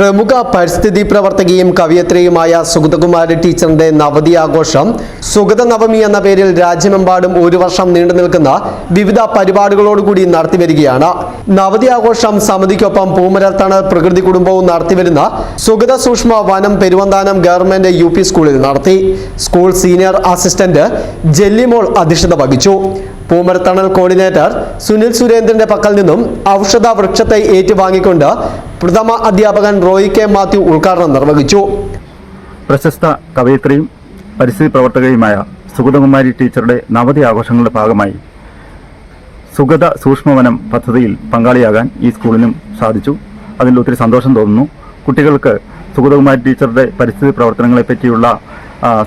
പ്രമുഖ പരിസ്ഥിതി പ്രവർത്തകയും കവിയത്രിയുമായ സുഗതകുമാരി ടീച്ചറിന്റെ നവതി ആഘോഷം സുഗത നവമി എന്ന പേരിൽ രാജ്യമെമ്പാടും ഒരു വർഷം നീണ്ടു നിൽക്കുന്ന വിവിധ പരിപാടികളോടുകൂടി നടത്തിവരികയാണ്. നവതി ആഘോഷം സമിതിക്കൊപ്പം പൂമരത്താണ് പ്രകൃതി കുടുംബവും നടത്തിവരുന്ന സുഗത സൂക്ഷ്മ വനം പെരുവന്താനം ഗവൺമെന്റ് യു സ്കൂളിൽ നടത്തി. സ്കൂൾ സീനിയർ അസിസ്റ്റന്റ് ജെല്ലിമോൾ അധ്യക്ഷത വഹിച്ചു. പൂമരത്തണൽ കോർഡിനേറ്റർ സുനിൽ സുരേന്ദ്രന്റെ പക്കൽ നിന്നും ഔഷധ വൃക്ഷത്തെ ഏറ്റുവാങ്ങിക്കൊണ്ട് പ്രഥമ അധ്യാപകൻ റോയി കെ മാത്യു ഉദ്ഘാടനം നിർവഹിച്ചു. പ്രശസ്ത കവയിത്രിയും പരിസ്ഥിതി പ്രവർത്തകയുമായ സുഗതകുമാരി ടീച്ചറുടെ നവതി ആഘോഷങ്ങളുടെ ഭാഗമായി സുഗത സൂക്ഷ്മവനം പദ്ധതിയിൽ പങ്കാളിയാകാൻ ഈ സ്കൂളിനും സാധിച്ചു. അതിൽ ഒത്തിരി സന്തോഷം തോന്നുന്നു. കുട്ടികൾക്ക് സുഗതകുമാരി ടീച്ചറുടെ പരിസ്ഥിതി പ്രവർത്തനങ്ങളെ പറ്റിയുള്ള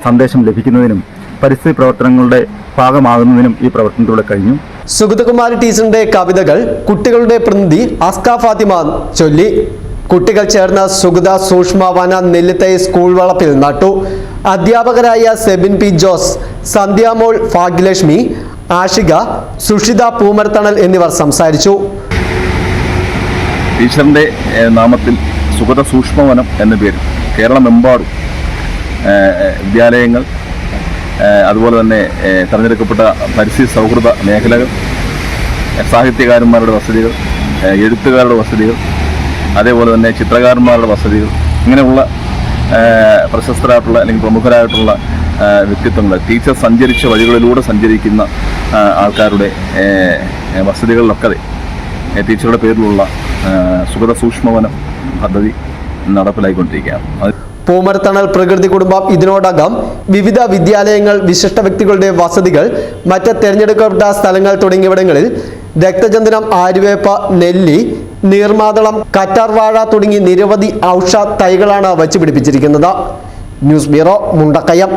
സന്ദേശം ലഭിക്കുന്നതിനും പരിസ്ഥിതി പ്രവർത്തനങ്ങളുടെ ഭാഗമാകുന്നതിനും ഈ പ്രവർത്തനത്തിലൂടെ കഴിഞ്ഞു. സുഗതകുമാരി ടീച്ചറിന്റെ കവിതകൾ കുട്ടികളുടെ പ്രതിനിധി അസ്ക ഫാത്തിമ ചൊല്ലി. കുട്ടികൾ ചേർന്ന സുഗത സൂക്ഷ്മവന നെല്ലിത്തൈ സ്കൂൾ വളപ്പിൽ നട്ടു. അധ്യാപകരായ സെബിൻ പി ജോസ് സന്ധ്യാമോൾ ഭാഗ്യലക്ഷ്മി ആഷിക സുഷിത പൂമരത്തണൽ എന്നിവർ സംസാരിച്ചു. ടീച്ചറിന്റെ നാമത്തിൽ സുഗത സൂക്ഷ്മവനം എന്ന പേരിൽ കേരളമെമ്പാടും വിദ്യാലയങ്ങൾ അതുപോലെ തന്നെ തിരഞ്ഞെടുക്കപ്പെട്ട പരിസ്ഥിതി സൗഹൃദ മേഖലകൾ സാഹിത്യകാരന്മാരുടെ വസതികൾ എഴുത്തുകാരുടെ വസതികൾ അതേപോലെ തന്നെ ചിത്രകാരന്മാരുടെ വസതികൾ ഇങ്ങനെയുള്ള പ്രശസ്തരായിട്ടുള്ള അല്ലെങ്കിൽ പ്രമുഖരായിട്ടുള്ള വ്യക്തിത്വങ്ങൾ ടീച്ചർ സഞ്ചരിച്ച വഴികളിലൂടെ സഞ്ചരിക്കുന്ന ആൾക്കാരുടെ വസതികളിലൊക്കെ ടീച്ചറുടെ പേരിലുള്ള സുഗത സൂക്ഷ്മവനം പദ്ധതി നടപ്പിലായിക്കൊണ്ടിരിക്കുകയാണ്. അത് പൂമരത്തണൽ പ്രകൃതി കുടുംബം ഇതിനോടകം വിവിധ വിദ്യാലയങ്ങൾ വിശിഷ്ട വ്യക്തികളുടെ വസതികൾ മറ്റ് തിരഞ്ഞെടുക്കപ്പെട്ട സ്ഥലങ്ങൾ തുടങ്ങിയവിടങ്ങളിൽ രക്തചന്ദനം ആര്യവേപ്പ നെല്ലി നീർമാതളം കറ്റാർവാഴ തുടങ്ങി നിരവധി ഔഷധ തൈകളാണ് വച്ചുപിടിപ്പിച്ചിരിക്കുന്നത് ന്യൂസ് ബ്യൂറോ മുണ്ടക്കയം.